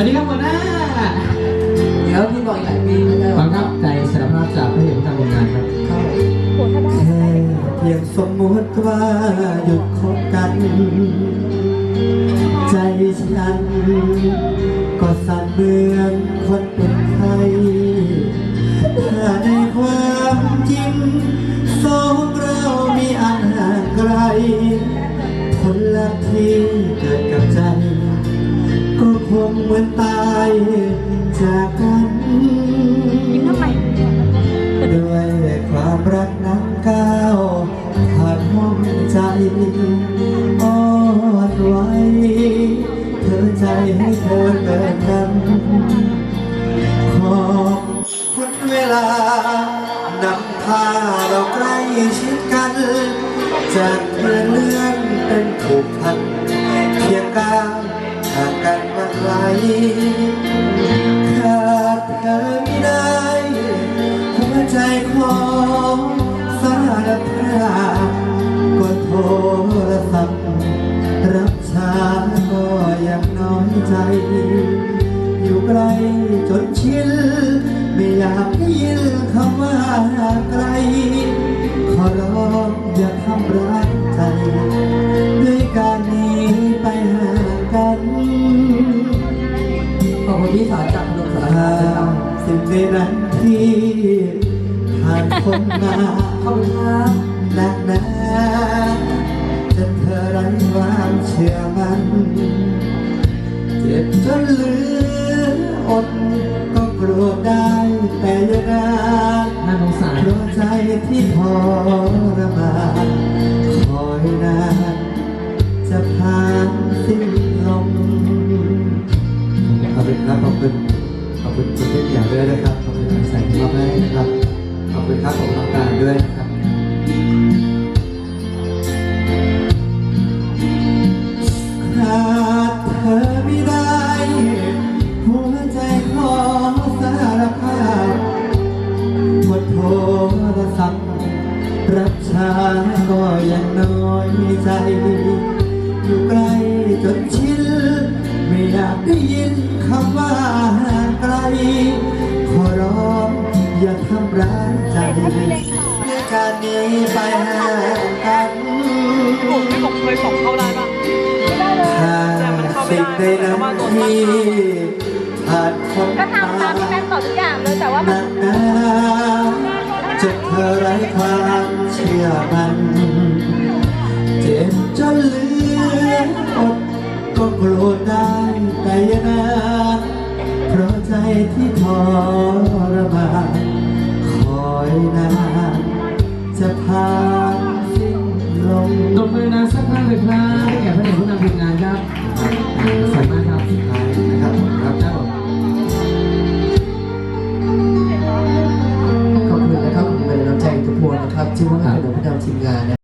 วัสดีครับหัวหน้าเดี๋ยวพี่บอกอีกหลายปีไม่ได้ฟังครับใจสารภาพจากพระเอกทำงานครับเข้าแค่เพียงสมมติว่าหยุดคบกัน ใจฉันก็สั่นเหมือนคนเป็นไข้ จากกันด้วยความรักน้ำก้าวผ่านห้องใจอ่อนไหวเธอใจให้เธอเกิดกันขอบคุณเวลานำพาเราใกล้ชิดกัน จากเพื่อนเลื่อนเป็นผูกพันเพียงก้าวากกันมาไกลขาดเธอไม่ได้หัวใจของ ขอบคุณพี่สาวจากพนมสารคาสิ่งใดนั้นที่ผ่านคนมาขอบคุณครับหนักหนาจนเธอไร้ความเชื่อมันเจ็บจนเหลืออดก็โกรธได้แต่ยังนานน่าสงสารเพราะใจที่ทรมาน ขอบคุณครับขอบคุณขอบคุณคุณที่เกียรติด้วยนะครับขอบคุณที่ที่มาให้นะครับขอบคุณครับของทางการด้วยนะครับากได้ยินคำว่าห่างไกล ขอร้องอย่าทำร้ายใจด้วยการนี้ไปห่างกันผมไม่ผมเคยส่งเข้าได้ปะถ้าสิ่งใดนั้นที่ผ่านคนก็ทำตามที่แม่สอนทุกอย่างเลยแต่ว่าหมันนักหนาจนเธอไร้ความเชื่อมัน เจ็บจนเหลืออด ก็โกรธได้แต่อยังนานเพราะใจที่ทรมานคอยนานจะผ่านสิ้นลมตบมือนานสักครั้งเลยครับให้แก่พระเอกผู้นำทีมงานครับขอบคุณมากครับสุดท้ายนะครับครับครับผมขอบคุณนะครับขอบคุณเป็นน้ำใจทุกพวงนะครับที่ว่าให้กับพี่ดาวทีมงาน